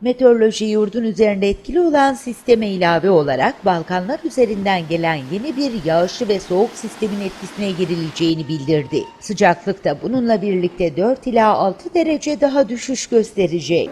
Meteoroloji yurdun üzerinde etkili olan sisteme ilave olarak Balkanlar üzerinden gelen yeni bir yağışlı ve soğuk sistemin etkisine girileceğini bildirdi. Sıcaklık da bununla birlikte 4 ila 6 derece daha düşüş gösterecek.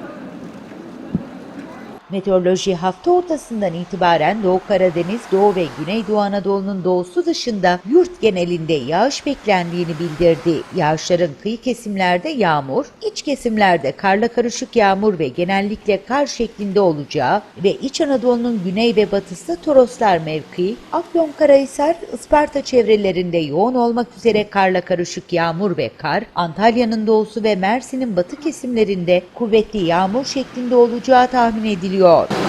Meteoroloji hafta ortasından itibaren Doğu Karadeniz, Doğu ve Güneydoğu Anadolu'nun doğusu dışında yurt genelinde yağış beklendiğini bildirdi. Yağışların kıyı kesimlerde yağmur, iç kesimlerde karla karışık yağmur ve genellikle kar şeklinde olacağı ve İç Anadolu'nun güney ve batısı Toroslar mevkii, Afyonkarahisar, Isparta çevrelerinde yoğun olmak üzere karla karışık yağmur ve kar, Antalya'nın doğusu ve Mersin'in batı kesimlerinde kuvvetli yağmur şeklinde olacağı tahmin ediliyor. period.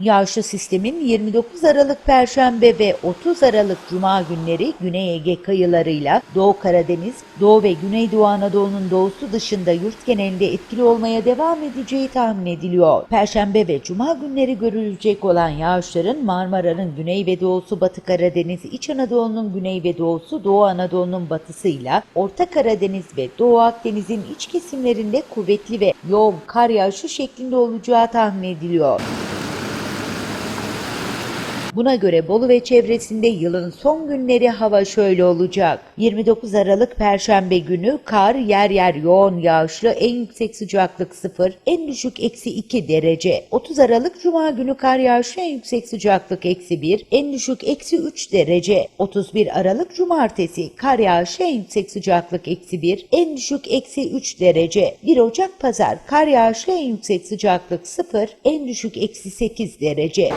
Yağışlı sistemin 29 Aralık Perşembe ve 30 Aralık Cuma günleri Güney Ege kıyılarıyla Doğu Karadeniz, Doğu ve Güneydoğu Anadolu'nun doğusu dışında yurt genelinde etkili olmaya devam edeceği tahmin ediliyor. Perşembe ve Cuma günleri görülecek olan yağışların Marmara'nın güney ve doğusu Batı Karadeniz, İç Anadolu'nun güney ve doğusu Doğu Anadolu'nun batısıyla Orta Karadeniz ve Doğu Akdeniz'in iç kesimlerinde kuvvetli ve yoğun kar yağışı şeklinde olacağı tahmin ediliyor. Buna göre Bolu ve çevresinde yılın son günleri hava şöyle olacak. 29 Aralık Perşembe günü kar yer yer yoğun yağışlı en yüksek sıcaklık 0, en düşük eksi 2 derece. 30 Aralık Cuma günü kar yağışlı en yüksek sıcaklık eksi 1, en düşük eksi 3 derece. 31 Aralık Cumartesi kar yağışı en yüksek sıcaklık eksi 1, en düşük eksi 3 derece. 1 Ocak Pazar kar yağışı en yüksek sıcaklık 0, en düşük eksi 8 derece.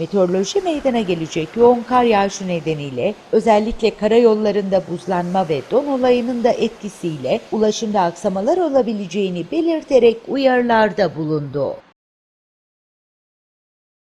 Meteoroloji meydana gelecek yoğun kar yağışı nedeniyle özellikle karayollarında buzlanma ve don olayının da etkisiyle ulaşımda aksamalar olabileceğini belirterek uyarılarda bulundu.